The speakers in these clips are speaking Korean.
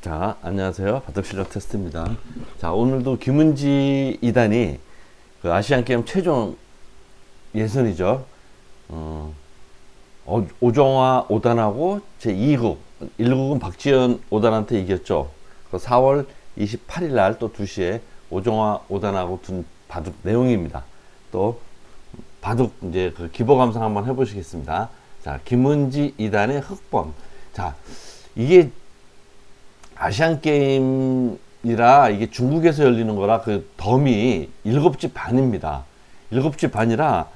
자, 안녕하세요. 바둑실력 테스트입니다. 자, 오늘도 김은지 2단이 그 아시안 게임 최종 예선이죠. 어, 어, 오정화 5단하고 제 2국, 1국은 박지현 5단한테 이겼죠. 그 4월 28일 날 또 2시에 오정화 5단하고 둔 바둑 내용입니다. 또 바둑 이제 그 기보 감상 한번 해보시겠습니다. 자, 김은지 2단의 흑범. 자, 이게 아시안 게임이라 이게 중국에서 열리는 거라 그 덤이 일곱 집 반입니다. 일곱 집 반이라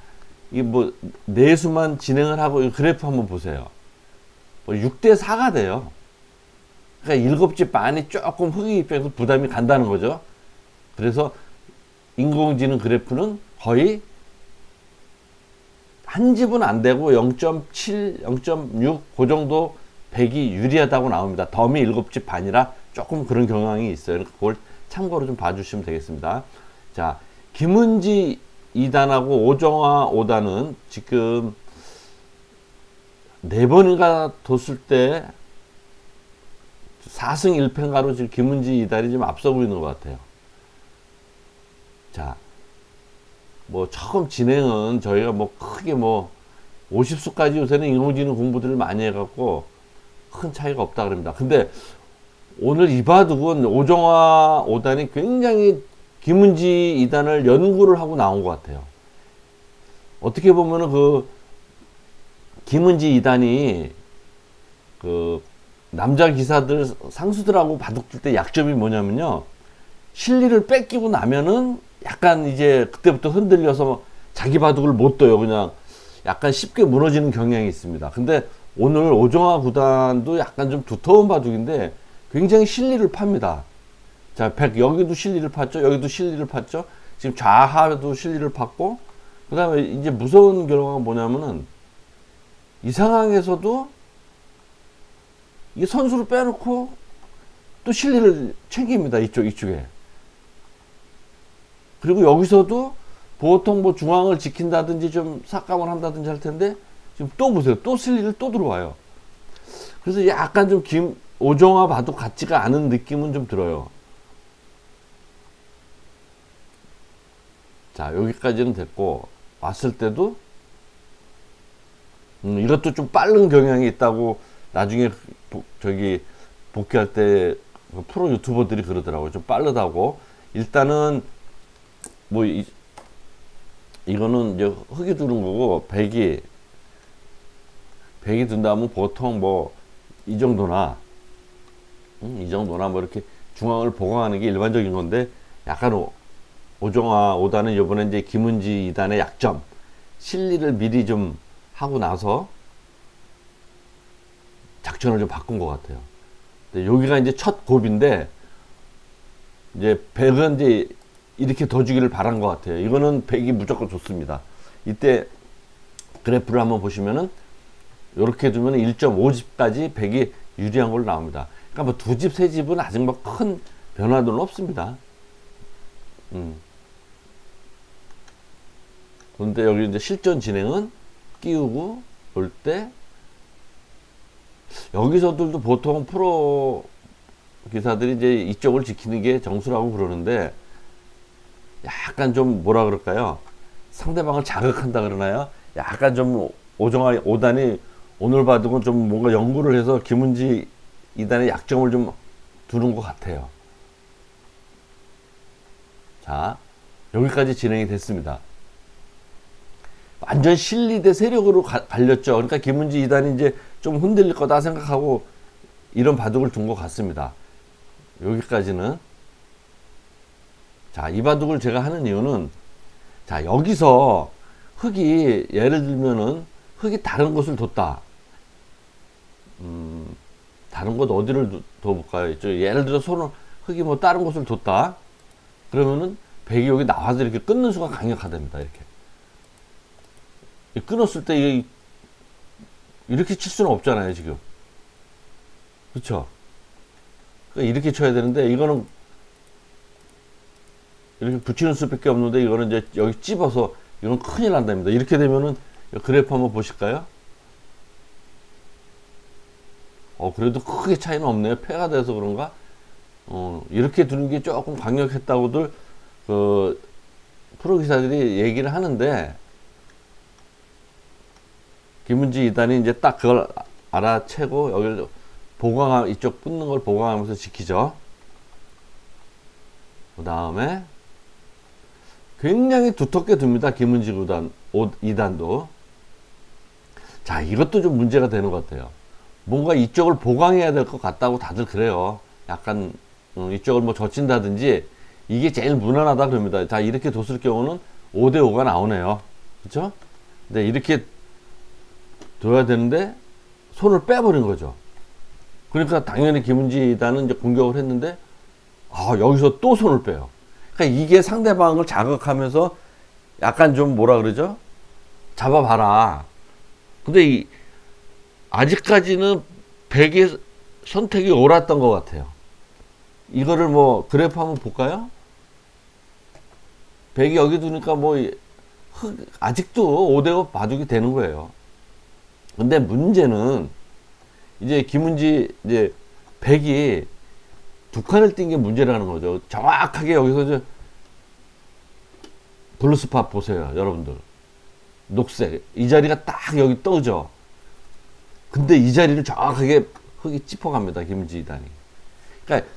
이게 뭐 내수만 진행을 하고 이 그래프 한번 보세요. 뭐 6대 4가 돼요. 그러니까 일곱 집 반이 조금 흑의 입장에서 부담이 간다는 거죠. 그래서 인공지능 그래프는 거의 한 집은 안 되고 0.7, 0.6, 그 정도 백이 유리하다고 나옵니다. 덤이 일곱 집 반이라 조금 그런 경향이 있어요. 그러니까 그걸 참고로 좀 봐주시면 되겠습니다. 자, 김은지 2단하고 오정화 5단은 지금 네 번인가 뒀을 때 4승 1패인가로 지금 김은지 2단이 좀 앞서고 있는 것 같아요. 자, 뭐 처음 진행은 저희가 뭐 크게 뭐 50수까지 요새는 인공지능 공부들을 많이 해갖고 큰 차이가 없다 그럽니다. 근데 오늘 이 바둑은 오정화 5단이 굉장히 김은지 2단을 연구를 하고 나온 것 같아요. 어떻게 보면은 그 김은지 2단이 그 남자 기사들 상수들하고 바둑 둘때 약점이 뭐냐면요. 실리를 뺏기고 나면은 약간 이제 그때부터 흔들려서 자기 바둑을 못 둬요. 그냥 약간 쉽게 무너지는 경향이 있습니다. 근데 오늘 오정화 구단도 약간 좀 두터운 바둑인데 굉장히 실리를 팝니다. 자, 백 여기도 실리를 팠죠. 여기도 실리를 팠죠. 지금 좌하도 실리를 팠고 그다음에 이제 무서운 결과가 뭐냐면은 이 상황에서도 이 선수를 빼놓고 또 실리를 챙깁니다. 이쪽 이쪽에. 그리고 여기서도 보통 뭐 중앙을 지킨다든지 좀 삭감을 한다든지 할 텐데 지금 또 보세요. 또 실리를 또 들어와요. 그래서 약간 좀 김, 오정화 바둑 같지가 않은 느낌은 좀 들어요. 자, 여기까지는 됐고, 왔을 때도, 음, 이것도 좀 빠른 경향이 있다고 나중에 보- 저기 복귀할 때그 프로 유튜버들이 그러더라고요. 좀 빠르다고. 일단은, 뭐, 이, 이거는 이제 흙이 두는 거고, 백이, 백이 둔다면 보통 뭐 이 정도나 음, 이 정도나 뭐 이렇게 중앙을 보강하는 게 일반적인 건데 약간 오, 오정화 5단은 이번에 이제 김은지 2단의 약점 실리를 미리 좀 하고 나서 작전을 좀 바꾼 것 같아요. 근데 여기가 이제 첫 곱인데 이제 백은 이제 이렇게 더 주기를 바란 것 같아요. 이거는 백이 무조건 좋습니다. 이때 그래프를 한번 보시면은 이렇게 두면 1.5집까지 100이 유리한 걸로 나옵니다. 그러니까 뭐 두 집, 세 집은 아직 뭐 큰 변화들은 없습니다. 음. 그런데 여기 이제 실전 진행은 끼우고 올때 여기서들도 보통 프로 기사들이 이제 이쪽을 지키는 게 정수라고 그러는데 약간 좀 뭐라 그럴까요? 상대방을 자극한다 그러나요? 약간 좀 오정화 5단이 오늘 바둑은 좀 뭔가 연구를 해서 김은지 2단의 약점을 좀 두는 것 같아요. 자, 여기까지 진행이 됐습니다. 완전 실리대 세력으로 가- 갈렸죠. 그러니까 김은지 2단이 이제 좀 흔들릴 거다 생각하고 이런 바둑을 둔 것 같습니다. 여기까지는. 자, 이 바둑을 제가 하는 이유는 자, 여기서 흙이 예를 들면은 흙이 다른 곳을 뒀다. 음, 다른 곳 어디를 두- 둬볼까요? 저 예를 들어 손을 흙이 뭐 다른 곳을 뒀다. 그러면은 백이 여기 나와서 이렇게 끊는 수가 강력하답니다. 이렇게. 이 끊었을 때 이게 이렇게 칠 수는 없잖아요, 지금. 그렇죠? 이렇게 쳐야 되는데 이거는 이렇게 붙이는 수밖에 없는데 이거는 이제 여기 찝어서 이건 큰일 난답니다. 이렇게 되면은 그래프 한번 보실까요? 어, 그래도 크게 차이는 없네요. 패가 돼서 그런가? 어, 이렇게 두는 게 조금 강력했다고들, 그, 프로 기사들이 얘기를 하는데, 김은지 이단이 이제 딱 그걸 알아채고, 여기를 보강, 이쪽 붙는 걸 보강하면서 지키죠. 그 다음에, 굉장히 두텁게 둡니다. 김은지 구단, 2단도. 자, 이것도 좀 문제가 되는 것 같아요. 뭔가 이쪽을 보강해야 될 것 같다고 다들 그래요. 약간 어, 이쪽을 뭐 젖힌다든지 이게 제일 무난하다 그럽니다. 자, 이렇게 뒀을 경우는 5대 5가 나오네요. 그렇죠? 근데 이렇게 둬야 되는데 손을 빼버린 거죠. 그러니까 당연히 김은지단은 이제 공격을 했는데 아, 여기서 또 손을 빼요. 그러니까 이게 상대방을 자극하면서 약간 좀 뭐라 그러죠? 잡아봐라. 근데 이, 아직까지는 백의 선택이 옳았던 것 같아요. 이거를 뭐 그래프 한번 볼까요? 백이 여기 두니까 뭐 흑, 아직도 5대5 바둑이 되는 거예요. 근데 문제는 이제 김은지 이제 백이 두 칸을 띈 게 문제라는 거죠. 정확하게 여기서 이제 블루스팟 보세요, 여러분들. 녹색. 이 자리가 딱 여기 떠죠. 근데 이 자리를 정확하게 흙이 짚어갑니다. 김지단이. 그러니까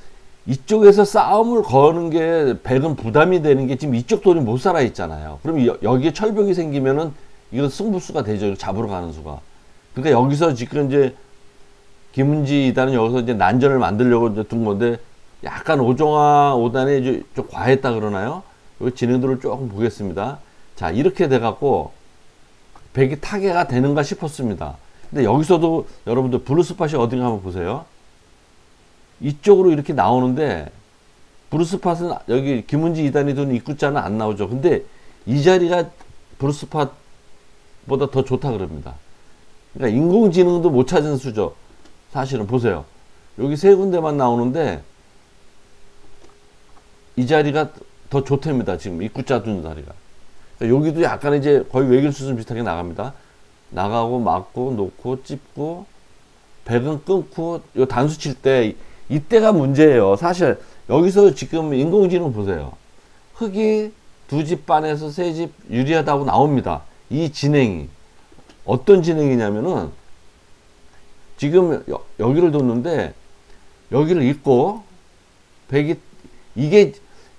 이쪽에서 싸움을 거는 게 백은 부담이 되는 게 지금 이쪽 돈이 못 살아 있잖아요. 그럼 여, 여기에 철벽이 생기면은 이건 승부수가 되죠. 잡으러 가는 수가. 그러니까 여기서 지금 이제 김은지 이단은 여기서 이제 난전을 만들려고 이제 둔 건데 약간 오종아 오단에 이제 좀 과했다 그러나요? 이 진행도를 조금 보겠습니다. 자 이렇게 돼갖고 백이 타개가 되는가 싶었습니다. 근데 여기서도 여러분들 블루스팟이 어딘가 한번 보세요. 이쪽으로 이렇게 나오는데 브루스팟은 여기 김은지 이단이 둔 입구자는 안 나오죠. 근데 이 자리가 브루스팟보다 더 좋다 그럽니다. 그러니까 인공지능도 못 찾은 수죠. 사실은 보세요. 여기 세 군데만 나오는데 이 자리가 더 좋답니다. 지금 입구자 둔 자리가. 그러니까 여기도 약간 이제 거의 외길 수준 비슷하게 나갑니다. 나가고 막고 놓고 찝고 백은 끊고 요 단수 칠 때 이때가 문제예요. 사실 여기서 지금 인공지능 보세요. 흙이 두 집 반에서 세 집 유리하다고 나옵니다. 이 진행이 어떤 진행이냐면은 지금 여, 여기를 뒀는데 여기를 잇고 백이 이게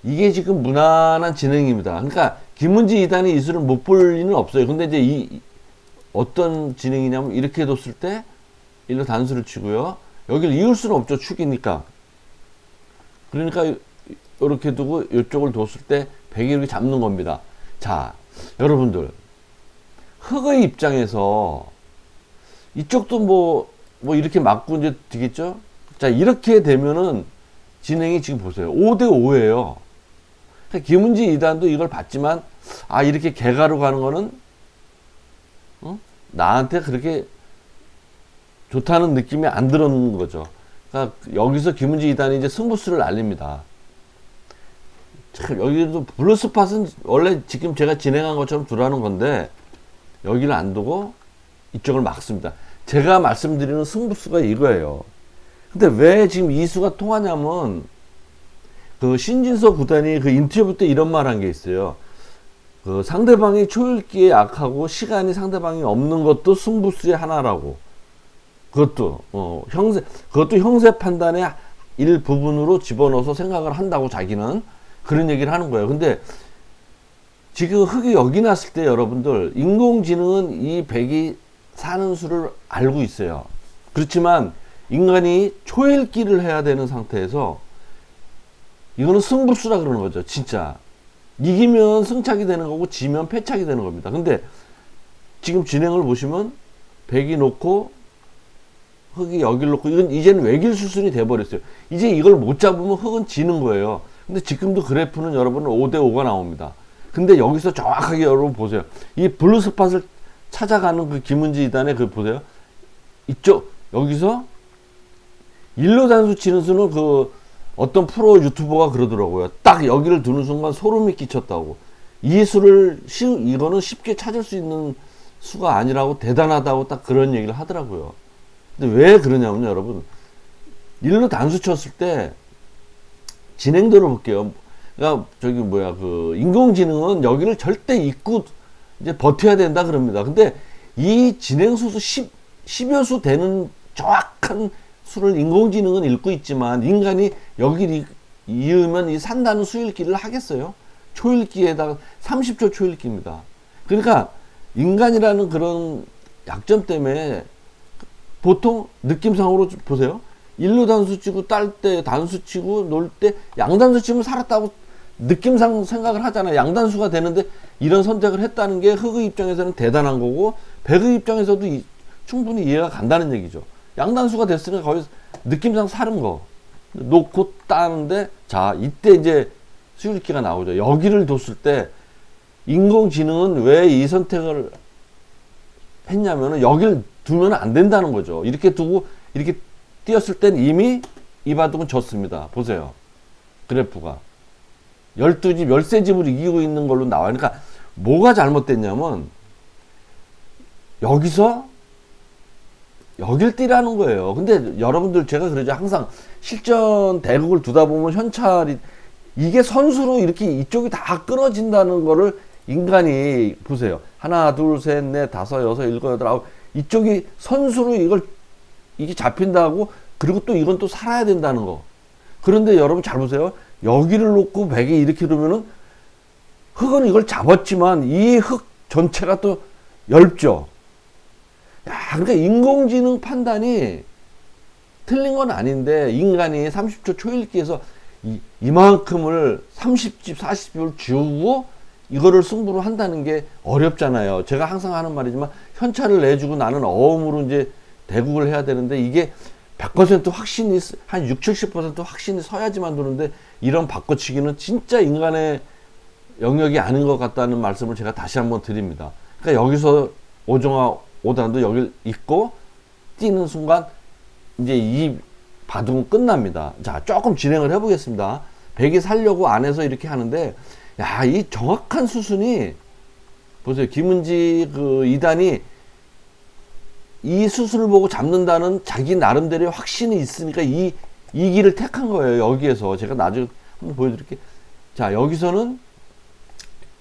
이게 지금 무난한 진행입니다. 그러니까 김은지 이단이 이 수를 못 볼 리는 없어요. 근데 이제 이 어떤 진행이냐면 이렇게 뒀을 때 일로 단수를 치고요. 여기를 이을 수는 없죠. 축이니까. 그러니까 이렇게 두고 이쪽을 뒀을 때 백이 이렇게 잡는 겁니다. 자, 여러분들 흑의 입장에서 이쪽도 뭐, 뭐 이렇게 맞고 이제 되겠죠? 자, 이렇게 되면은 진행이 지금 보세요. 5대5예요. 그러니까 김은지 이단도 이걸 봤지만, 아, 이렇게 개가로 가는 거는, 어? 나한테 그렇게 좋다는 느낌이 안 들었는 거죠. 그러니까 여기서 김은지 이단이 이제 승부수를 알립니다. 참, 여기도 블루스팟은 원래 지금 제가 진행한 것처럼 두라는 건데, 여기를 안 두고 이쪽을 막습니다. 제가 말씀드리는 승부수가 이거예요. 근데 왜 지금 이 수가 통하냐면, 그 신진서 구단이 그 인터뷰 때 이런 말 한 게 있어요. 그 상대방이 초읽기에 약하고 시간이 상대방이 없는 것도 승부수의 하나라고. 그것도 어, 형세 그것도 형세 판단의 일부분으로 집어넣어서 생각을 한다고 자기는 그런 얘기를 하는 거예요. 근데 지금 흙이 여기 났을 때 여러분들 인공지능은 이 백이 사는 수를 알고 있어요. 그렇지만 인간이 초읽기를 해야 되는 상태에서 이거는 승부수라 그러는 거죠. 진짜 이기면 승착이 되는 거고 지면 패착이 되는 겁니다. 근데 지금 진행을 보시면 백이 놓고 흙이 여기를 놓고 이건 이제는 외길 수순이 돼버렸어요. 이제 이걸 못 잡으면 흙은 지는 거예요. 근데 지금도 그래프는 여러분은 5대 5가 나옵니다. 근데 여기서 정확하게 여러분 보세요. 이 블루 스팟을 찾아가는 그 김은지 이단의 그 보세요. 이쪽 여기서 일로 단수 치는 수는 그 어떤 프로 유튜버가 그러더라고요. 딱 여기를 두는 순간 소름이 끼쳤다고. 이 수를 쉬, 이거는 쉽게 찾을 수 있는 수가 아니라고 대단하다고 딱 그런 얘기를 하더라고요. 근데 왜 그러냐면요, 여러분. 일로 단수 쳤을 때 진행도를 볼게요. 그러니까 저기 뭐야 그 인공지능은 여기를 절대 잊고 이제 버텨야 된다 그럽니다. 근데 이 진행 수수 10 10여 수 되는 정확한 수를 인공지능은 읽고 있지만 인간이 여기를 이으면 이 산다는 수읽기를 하겠어요? 초읽기에다가 30초 초읽기입니다. 그러니까 인간이라는 그런 약점 때문에 보통 느낌상으로 보세요. 일로 단수 치고 딸 때 단수 치고 놀 때 양단수 치면 살았다고 느낌상 생각을 하잖아요. 양단수가 되는데 이런 선택을 했다는 게 흑의 입장에서는 대단한 거고 백의 입장에서도 이- 충분히 이해가 간다는 얘기죠. 양단수가 됐으니까 거의 느낌상 사는 거 놓고 따는데 자 이때 이제 수익기가 나오죠. 여기를 뒀을 때 인공지능은 왜 이 선택을 했냐면은 여기를 두면 안 된다는 거죠. 이렇게 두고 이렇게 뛰었을 땐 이미 이 바둑은 졌습니다. 보세요. 그래프가. 12집, 13집을 이기고 있는 걸로 나와요. 그러니까 뭐가 잘못됐냐면 여기서 여길 뛰라는 거예요. 근데 여러분들 제가 그러죠. 항상 실전 대국을 두다 보면 현찰이 이게 선수로 이렇게 이쪽이 다 끊어진다는 거를 인간이 보세요. 하나, 둘, 셋, 넷, 다섯, 여섯, 일곱, 여덟, 아홉 이쪽이 선수로 이걸 이게 잡힌다고 그리고 또 이건 또 살아야 된다는 거. 그런데 여러분 잘 보세요. 여기를 놓고 백이 이렇게 두면은 흙은 이걸 잡았지만 이 흙 전체가 또 얇죠. 야, 그러니까 인공지능 판단이 틀린 건 아닌데 인간이 30초 초읽기에서 이, 이만큼을 30집, 40집을 주고 이거를 승부로 한다는 게 어렵잖아요. 제가 항상 하는 말이지만 현찰을 내주고 나는 어음으로 이제 대국을 해야 되는데 이게 100% 확신이 쓰- 한 6, 70% 확신이 서야지만 도는데 이런 바꿔치기는 진짜 인간의 영역이 아닌 것 같다는 말씀을 제가 다시 한번 드립니다. 그러니까 여기서 오정화 오단도 여길 있고 뛰는 순간 이제 이 바둑은 끝납니다. 자, 조금 진행을 해보겠습니다. 백이 살려고 안에서 이렇게 하는데, 야, 이 정확한 수순이, 보세요. 김은지 그 이단이 이 수순을 보고 잡는다는 자기 나름대로의 확신이 있으니까 이, 이 길을 택한 거예요. 여기에서. 제가 나중에 한번 보여드릴게요. 자, 여기서는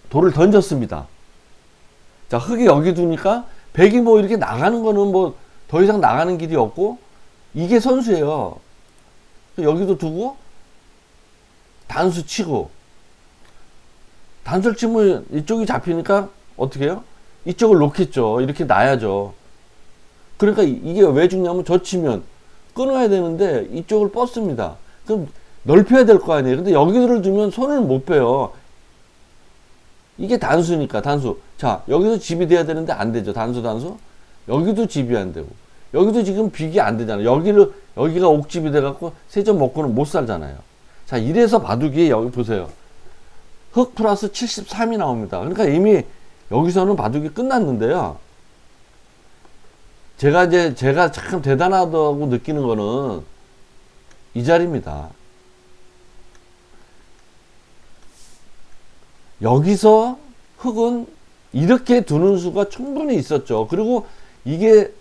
돌을 던졌습니다. 자, 흙이 여기 두니까 백이 뭐 이렇게 나가는 거는 뭐 더 이상 나가는 길이 없고 이게 선수예요. 여기도 두고 단수 치고 단수를 치면 이쪽이 잡히니까 어떻게 해요? 이쪽을 놓겠죠. 이렇게 놔야죠. 그러니까 이- 이게 왜 중요하면 저 치면 끊어야 되는데 이쪽을 뻗습니다. 그럼 넓혀야 될 거 아니에요. 근데 여기를 두면 손을 못 빼요. 이게 단수니까 단수. 자 여기서 집이 돼야 되는데 안 되죠. 단수 단수. 여기도 집이 안 되고 여기도 지금 빅이 안 되잖아요. 여기를 여기가 옥집이 돼갖고 세점 먹고는 못 살잖아요. 자 이래서 바둑이 여기 보세요. 흑 플러스 73이 나옵니다. 그러니까 이미 여기서는 바둑이 끝났는데요. 제가 이제 제가 참 대단하다고 느끼는 거는 이 자리입니다. 여기서 흑은 이렇게 두는 수가 충분히 있었죠. 그리고 이게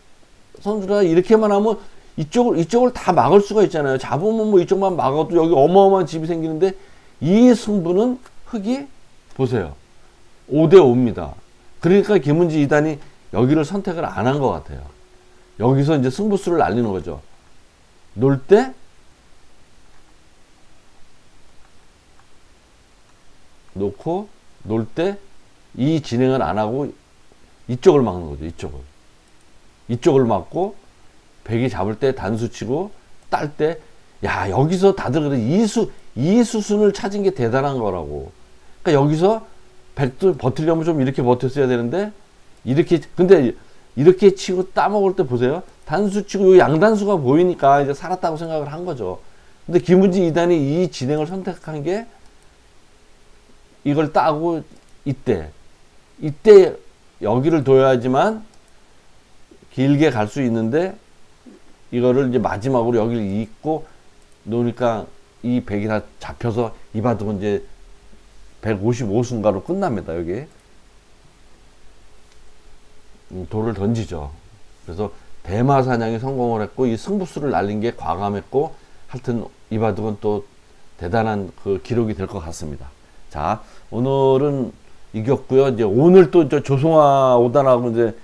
선수가 이렇게만 하면 이쪽을 이쪽을 다 막을 수가 있잖아요. 잡으면 뭐 이쪽만 막아도 여기 어마어마한 집이 생기는데 이 승부는 흑이 보세요. 5대 5입니다. 그러니까 김은지 이단이 여기를 선택을 안 한 것 같아요. 여기서 이제 승부수를 날리는 거죠. 놀 때 놓고 놀 때 이 진행을 안 하고 이쪽을 막는 거죠. 이쪽을. 이쪽을 막고 백이 잡을 때 단수 치고 딸 때 야 여기서 다들 그래 이수 이 수순을 찾은 게 대단한 거라고. 그러니까 여기서 백도 버틸려면 좀 이렇게 버텼어야 되는데 이렇게 근데 이렇게 치고 따먹을 때 보세요. 단수 치고 요 양단수가 보이니까 이제 살았다고 생각을 한 거죠. 근데 김은지 이단이 이 진행을 선택한 게 이걸 따고 이때 이때 여기를 둬야지만 길게 갈 수 있는데 이거를 이제 마지막으로 여기를 잇고 놓으니까 이 백이 다 잡혀서 이 바둑은 이제 155순가로 끝납니다 여기 음, 돌을 던지죠 그래서 대마 사냥에 성공을 했고 이 승부수를 날린 게 과감했고 하여튼 이 바둑은 또 대단한 그 기록이 될 것 같습니다. 자 오늘은 이겼고요. 이제 오늘 또 저 조성아 오단하고 이제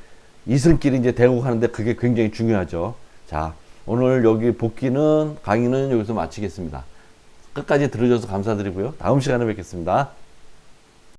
이승끼리 이제 대국 하는데 그게 굉장히 중요하죠. 자 오늘 여기 복귀는 강의는 여기서 마치겠습니다. 끝까지 들어줘서 감사드리고요. 다음 시간에 뵙겠습니다.